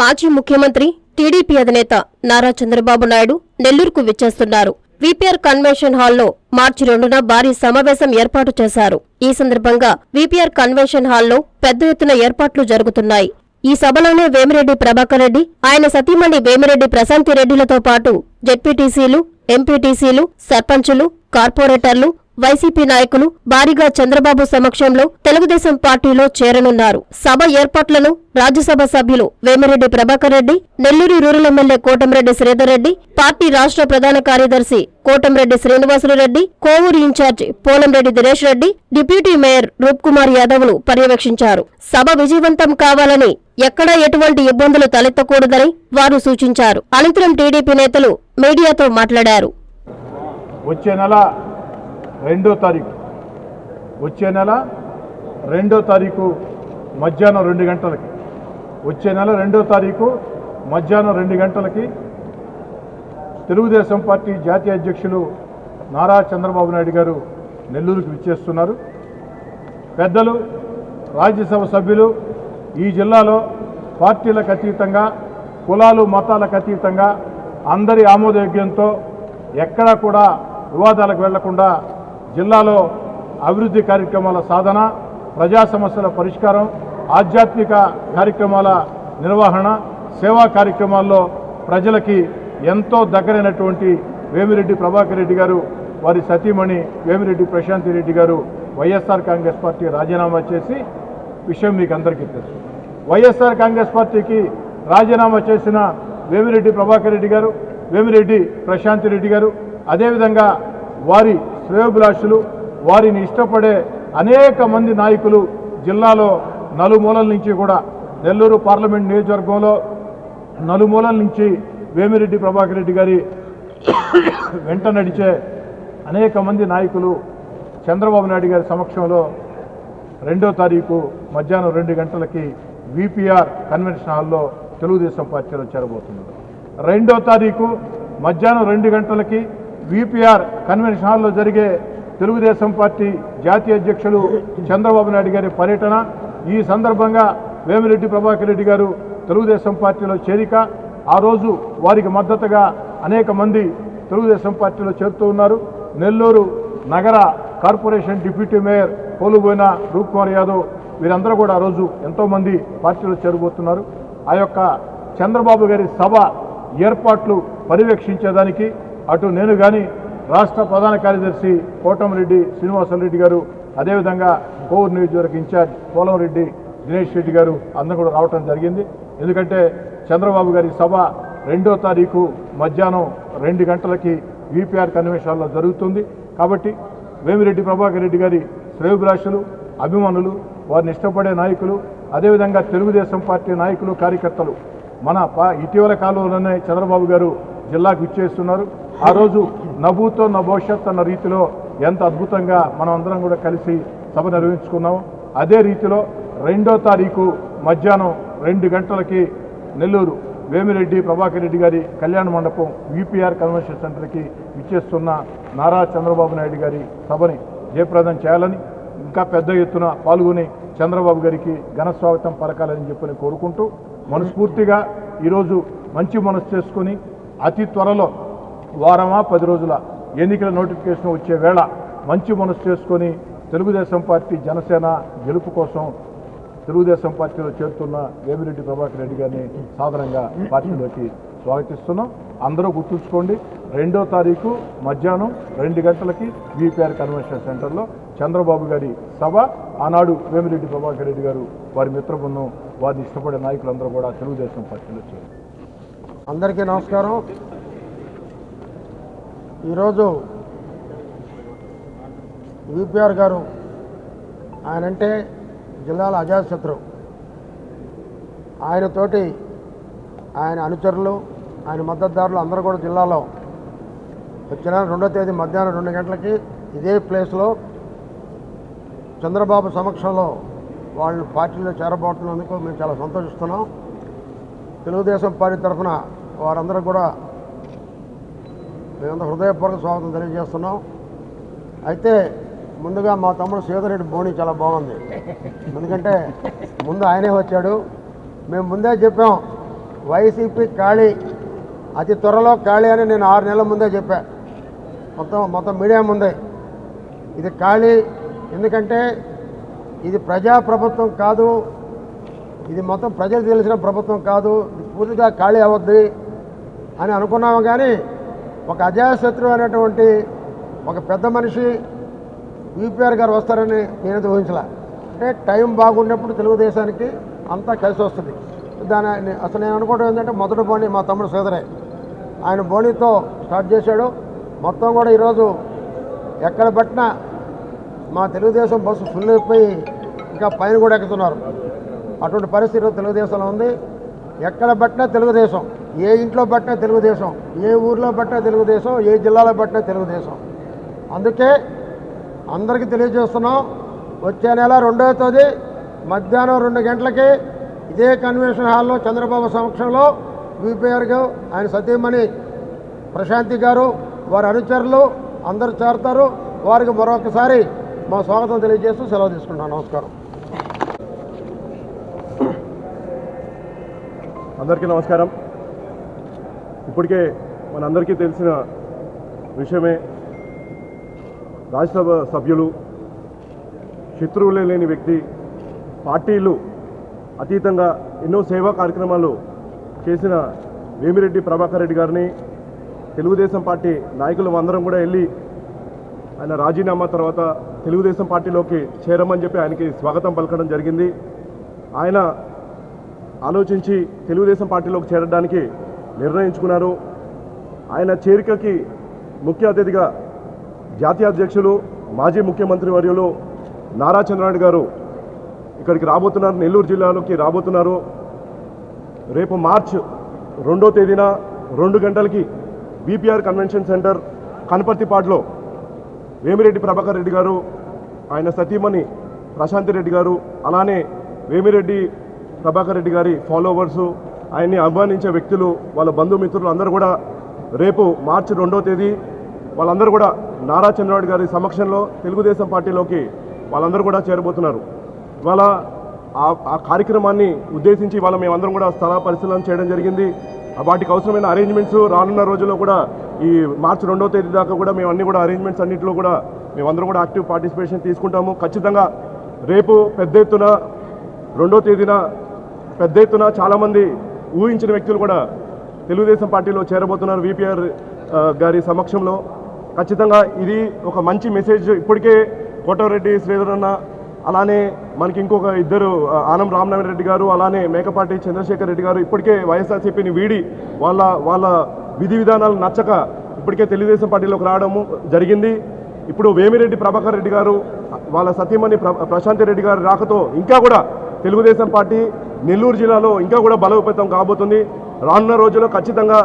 మాజీ ముఖ్యమంత్రి టీడీపీ అధినేత నారా చంద్రబాబు నాయుడు నెల్లూరుకు విచ్చేస్తున్నారు. విపిఆర్ కన్వెన్షన్ హాల్లో మార్చి రెండున భారీ సమావేశం ఏర్పాటు చేశారు. ఈ సందర్భంగా విపిఆర్ కన్వెన్షన్ హాల్లో పెద్ద ఎత్తున ఏర్పాట్లు జరుగుతున్నాయి. ఈ సభలోనే వేమిరెడ్డి ప్రభాకర్ రెడ్డి ఆయన సతీమణి వేమిరెడ్డి ప్రశాంతి రెడ్డిలతో పాటు జెడ్పీటీసీలు ఎంపీటీసీలు సర్పంచులు కార్పొరేటర్లు వైసీపీ నాయకులు భారీగా చంద్రబాబు సమక్షంలో తెలుగుదేశం పార్టీలో చేరనున్నారు. సభ ఏర్పాట్లను రాజ్యసభ సభ్యులు Vemireddy Prabhakar Reddy Nellore rural MLA Kotamreddy Sridhar Reddy party రాష్ట్ర ప్రధాన కార్యదర్శి Kotamreddy Srinivasulu Reddy Kovur in charge Polamreddy Dinesh Reddy deputy mayor Roopkumar యాదవ్లు పర్యవేక్షించారు. సభ విజయవంతం కావాలని ఎక్కడా ఎటువంటి ఇబ్బందులు తలెత్తకూడదని వారు సూచించారు. అనంతరం టీడీపీ నేతలు మీడియాతో మాట్లాడారు. వచ్చే నెల రెండో తారీఖు. వచ్చే నెల రెండో తారీఖు మధ్యాహ్నం రెండు గంటలకి. వచ్చే నెల రెండో తారీఖు మధ్యాహ్నం రెండు గంటలకి తెలుగుదేశం పార్టీ జాతీయ అధ్యక్షులు నారా చంద్రబాబు నాయుడు గారు నెల్లూరుకు విచ్చేస్తున్నారు. పెద్దలు రాజ్యసభ సభ్యులు ఈ జిల్లాలో పార్టీలకు అతీతంగా కులాలు మతాలకు అతీతంగా అందరి ఆమోదయోగ్యంతో ఎక్కడా కూడా వివాదాలకు వెళ్ళకుండా జిల్లాలో అభివృద్ధి కార్యక్రమాల సాధన ప్రజా సమస్యల పరిష్కారం ఆధ్యాత్మిక కార్యక్రమాల నిర్వహణ సేవా కార్యక్రమాల్లో ప్రజలకి ఎంతో దగ్గరైనటువంటి వేమిరెడ్డి ప్రభాకర్ రెడ్డి గారు వారి సతీమణి వేమిరెడ్డి ప్రశాంతి రెడ్డి గారు వైఎస్ఆర్ కాంగ్రెస్ పార్టీ రాజీనామా చేసి విషయం మీకు అందరికీ తెలుసు. వైఎస్ఆర్ కాంగ్రెస్ పార్టీకి రాజీనామా చేసిన వేమిరెడ్డి ప్రభాకర్ రెడ్డి గారు వేమిరెడ్డి ప్రశాంతి రెడ్డి గారు అదేవిధంగా వారి శ్రేయోభిలాషులు వారిని ఇష్టపడే అనేక మంది నాయకులు జిల్లాలో నలుమూలల నుంచి కూడా నెల్లూరు పార్లమెంట్ నియోజకవర్గంలో నలుమూలల నుంచి వేమిరెడ్డి ప్రభాకర్ రెడ్డి గారి వెంట నడిచే అనేక మంది నాయకులు చంద్రబాబు నాయుడు గారి సమక్షంలో రెండో తారీఖు మధ్యాహ్నం రెండు గంటలకి విపిఆర్ కన్వెన్షన్ హాల్లో తెలుగుదేశం పార్టీలో చేరబోతున్నారు. రెండో తారీఖు మధ్యాహ్నం రెండు గంటలకి విపిఆర్ కన్వెన్షన్ హాల్లో జరిగే తెలుగుదేశం పార్టీ జాతీయ అధ్యక్షులు చంద్రబాబు నాయుడు గారి పర్యటన ఈ సందర్భంగా వేమిరెడ్డి ప్రభాకర్ రెడ్డి గారు తెలుగుదేశం పార్టీలో చేరిక ఆ రోజు వారికి మద్దతుగా అనేక మంది తెలుగుదేశం పార్టీలో చేరుతూ ఉన్నారు. నెల్లూరు నగర corporation deputy mayor Poluboina Roop Kumar Yadav వీరందరూ కూడా ఆ రోజు ఎంతోమంది పార్టీలో చేరబోతున్నారు. ఆ యొక్క చంద్రబాబు గారి సభ ఏర్పాట్లు పర్యవేక్షించేదానికి అటు నేను కానీ రాష్ట్ర ప్రధాన కార్యదర్శి కోటమరెడ్డి శ్రీనివాసరెడ్డి గారు అదేవిధంగా కోవూరు నియోజకవర్గ ఇన్ఛార్జ్ పోలంరెడ్డి దినేష్ రెడ్డి గారు అందరూ కూడా రావటం జరిగింది. ఎందుకంటే చంద్రబాబు గారి సభ రెండో తారీఖు మధ్యాహ్నం రెండు గంటలకి విపిఆర్ కన్వెన్షన్లో జరుగుతుంది. కాబట్టి వేమిరెడ్డి ప్రభాకర్ రెడ్డి గారి శ్రేయోభిలాషులు అభిమానులు వారిని ఇష్టపడే నాయకులు అదేవిధంగా తెలుగుదేశం పార్టీ నాయకులు కార్యకర్తలు మన ఇటీవల కాలంలోనే చంద్రబాబు గారు జిల్లాకు ఇచ్చేస్తున్నారు ఆ రోజు నభూతో నభవిష్యత్ అన్న రీతిలో ఎంత అద్భుతంగా మనం అందరం కూడా కలిసి సభ నిర్వహించుకున్నాము. అదే రీతిలో రెండో తారీఖు మధ్యాహ్నం రెండు గంటలకి నెల్లూరు వేమిరెడ్డి ప్రభాకర్ రెడ్డి గారి కళ్యాణ మండపం యూపీఆర్ కన్వెన్షన్ సెంటర్కి ఇచ్చేస్తున్న నారా చంద్రబాబు నాయుడు గారి సభని జయప్రదం చేయాలని ఇంకా పెద్ద ఎత్తున పాల్గొని చంద్రబాబు గారికి ఘన స్వాగతం పలకాలని చెప్పని కోరుకుంటూ మనస్ఫూర్తిగా ఈరోజు మంచి మనసు చేసుకొని అతి త్వరలో వారమా పది రోజుల ఎన్నికల నోటిఫికేషన్ వచ్చే వేళ మంచి మనసు చేసుకొని తెలుగుదేశం పార్టీ జనసేన గెలుపు కోసం తెలుగుదేశం పార్టీలో చేరుతున్న వేమిరెడ్డి ప్రభాకర్ రెడ్డి గారిని సాధారణంగా పార్టీలోకి స్వాగతిస్తున్నాం. అందరూ గుర్తుంచుకోండి రెండో తారీఖు మధ్యాహ్నం రెండు గంటలకి బీపీఆర్ కన్వెన్షన్ సెంటర్లో చంద్రబాబు గారి సభ. ఆనాడు వేమిరెడ్డి ప్రభాకర్ రెడ్డి గారు వారి మిత్రబృందం వారిని ఇష్టపడే నాయకులందరూ కూడా తెలుగుదేశం పార్టీలో చేరారు అందరికీ నమస్కారం. ఈరోజు విపిఆర్ గారు ఆయనంటే జిల్లాల అజాతశత్రు. ఆయనతోటి ఆయన అనుచరులు ఆయన మద్దతుదారులు అందరూ కూడా జిల్లాలో వచ్చిన రెండో తేదీ మధ్యాహ్నం రెండు గంటలకి ఇదే ప్లేస్లో చంద్రబాబు సమక్షంలో వాళ్ళు పార్టీలో చేరబోతున్నందుకు మేము చాలా సంతోషిస్తున్నాం. తెలుగుదేశం పార్టీ తరఫున వారందరూ కూడా మేమంతా హృదయపూర్వక స్వాగతం తెలియజేస్తున్నాం. అయితే ముందుగా మా తమ్ముడు సీతారెడ్డి బోణి చాలా బాగుంది. ఎందుకంటే ముందు ఆయనే వచ్చాడు. మేము ముందే చెప్పాం వైసీపీ ఖాళీ అతి త్వరలో ఖాళీ అని నేను ఆరు నెలల ముందే చెప్పా. మొత్తం మొత్తం మీడియా ముందే. ఇది ఖాళీ ఎందుకంటే ఇది ప్రజా ప్రభుత్వం కాదు ఇది మొత్తం ప్రజలు తెలిసిన ప్రభుత్వం కాదు పూర్తిగా ఖాళీ అవద్ది అని అనుకున్నాము కానీ ఒక అజాశత్రు అనేటువంటి ఒక పెద్ద మనిషి యూపీఆర్ గారు వస్తారని నేను ఊహించలే. అంటే టైం బాగున్నప్పుడు తెలుగుదేశానికి అంతా కలిసి వస్తుంది. దాని అసలు నేను అనుకోవడం ఏంటంటే మొదటి బోని మా తమ్ముడు సోదరే ఆయన బోనితో స్టార్ట్ చేశాడు. మొత్తం కూడా ఈరోజు ఎక్కడ పట్టినా మా తెలుగుదేశం బస్సు ఫుల్ అయిపోయి ఇంకా పైన కూడా ఎక్కుతున్నారు. అటువంటి పరిస్థితి తెలుగుదేశంలో ఉంది. ఎక్కడ పట్టినా తెలుగుదేశం. ఏ ఇంట్లో పట్టినా తెలుగుదేశం. ఏ ఊర్లో పట్టినా తెలుగుదేశం. ఏ జిల్లాలో పట్టినా తెలుగుదేశం. అందుకే అందరికీ తెలియజేస్తున్నాం. వచ్చే నెల రెండవ తేదీ మధ్యాహ్నం రెండు గంటలకి ఇదే కన్వెన్షన్ హాల్లో చంద్రబాబు సమక్షంలో విపిఆర్ గారు ఆయన సతీమణి ప్రశాంతి గారు వారి అనుచరులు అందరూ చేరతారు. వారికి మరొకసారి మా స్వాగతం తెలియజేస్తూ సెలవు తీసుకుంటాను నమస్కారం. అందరికీ నమస్కారం. ఇప్పటికే మనందరికీ తెలిసిన విషయమే రాజ్యసభ సభ్యులు శత్రువులే లేని వ్యక్తి పార్టీలు అతీతంగా ఎన్నో సేవా కార్యక్రమాలు చేసిన వేమిరెడ్డి ప్రభాకర్ రెడ్డి గారిని తెలుగుదేశం పార్టీ నాయకులు అందరం కూడా వెళ్ళి ఆయన రాజీనామా తర్వాత తెలుగుదేశం పార్టీలోకి చేరమని చెప్పి ఆయనకి స్వాగతం పలకడం జరిగింది. ఆయన ఆలోచించి తెలుగుదేశం పార్టీలోకి చేరడానికి నిర్ణయించుకున్నారు. ఆయన చేరికకి ముఖ్య అతిథిగా జాతీయ అధ్యక్షులు మాజీ ముఖ్యమంత్రి వర్యులు నారా చంద్రనాయుడు గారు ఇక్కడికి రాబోతున్నారు నెల్లూరు జిల్లాలోకి రాబోతున్నారు. రేపు మార్చ్ రెండో తేదీన రెండు గంటలకి బీపీఆర్ కన్వెన్షన్ సెంటర్ కనపర్తిపాడులో వేమిరెడ్డి ప్రభాకర్ రెడ్డి గారు ఆయన సతీమణి ప్రశాంతి రెడ్డి గారు అలానే వేమిరెడ్డి ప్రభాకర్ రెడ్డి గారి ఫాలోవర్సు ఆయన్ని అభిమానించే వ్యక్తులు వాళ్ళ బంధుమిత్రులు అందరూ కూడా రేపు మార్చి రెండో తేదీ వాళ్ళందరూ కూడా నారా చంద్రబాబు గారి సమక్షంలో తెలుగుదేశం పార్టీలోకి వాళ్ళందరూ కూడా చేరబోతున్నారు. ఇవాళ ఆ ఆ కార్యక్రమాన్ని ఉద్దేశించి ఇవాళ మేమందరం కూడా స్థల పరిశీలన చేయడం జరిగింది. వాటికి అవసరమైన అరేంజ్మెంట్స్ రానున్న రోజుల్లో కూడా ఈ మార్చి రెండో తేదీ దాకా కూడా మేము అన్ని కూడా అరేంజ్మెంట్స్ అన్నింటిలో కూడా మేమందరం కూడా యాక్టివ్ పార్టిసిపేషన్ తీసుకుంటాము. ఖచ్చితంగా రేపు పెద్ద ఎత్తున రెండో తేదీన పెద్ద ఎత్తున చాలామంది ఊహించిన వ్యక్తులు కూడా తెలుగుదేశం పార్టీలో చేరబోతున్నారు విపిఆర్ గారి సమక్షంలో. ఖచ్చితంగా ఇది ఒక మంచి మెసేజ్. ఇప్పటికే కోటరెడ్డి శ్రీధరన్న అలానే మనకి ఇంకొక ఇద్దరు ఆనం రామనారాయణ రెడ్డి గారు అలానే మేకపాటి చంద్రశేఖర్ రెడ్డి గారు ఇప్పటికే వైఎస్ఆర్సీపీని వీడి వాళ్ళ వాళ్ళ విధి విధానాలు నచ్చక ఇప్పటికే తెలుగుదేశం పార్టీలోకి రావడము జరిగింది. ఇప్పుడు వేమిరెడ్డి ప్రభాకర్ రెడ్డి గారు వాళ్ళ సతీమణి ప్ర ప్రశాంతి రెడ్డి గారు రాకతో ఇంకా కూడా తెలుగుదేశం పార్టీ నెల్లూరు జిల్లాలో ఇంకా కూడా బలోపేతం కాబోతుంది. రానున్న రోజుల్లో ఖచ్చితంగా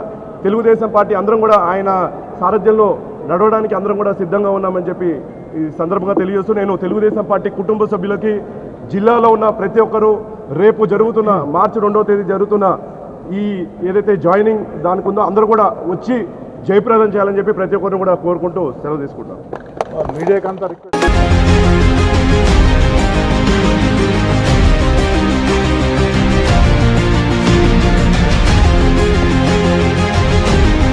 తెలుగుదేశం పార్టీ అందరం కూడా ఆయన సారథ్యంలో నడవడానికి అందరం కూడా సిద్ధంగా ఉన్నామని చెప్పి ఈ సందర్భంగా తెలియజేస్తూ నేను తెలుగుదేశం పార్టీ కుటుంబ సభ్యులకి జిల్లాలో ఉన్న ప్రతి ఒక్కరూ రేపు జరుగుతున్న మార్చి రెండవ తేదీ జరుగుతున్న ఈ ఏదైతే జాయినింగ్ దానికి ఉందో అందరూ కూడా వచ్చి జయప్రదం చేయాలని చెప్పి ప్రతి ఒక్కరిని కూడా కోరుకుంటూ సెలవు తీసుకుంటాను మీడియాకంతా రిక్వెస్ట్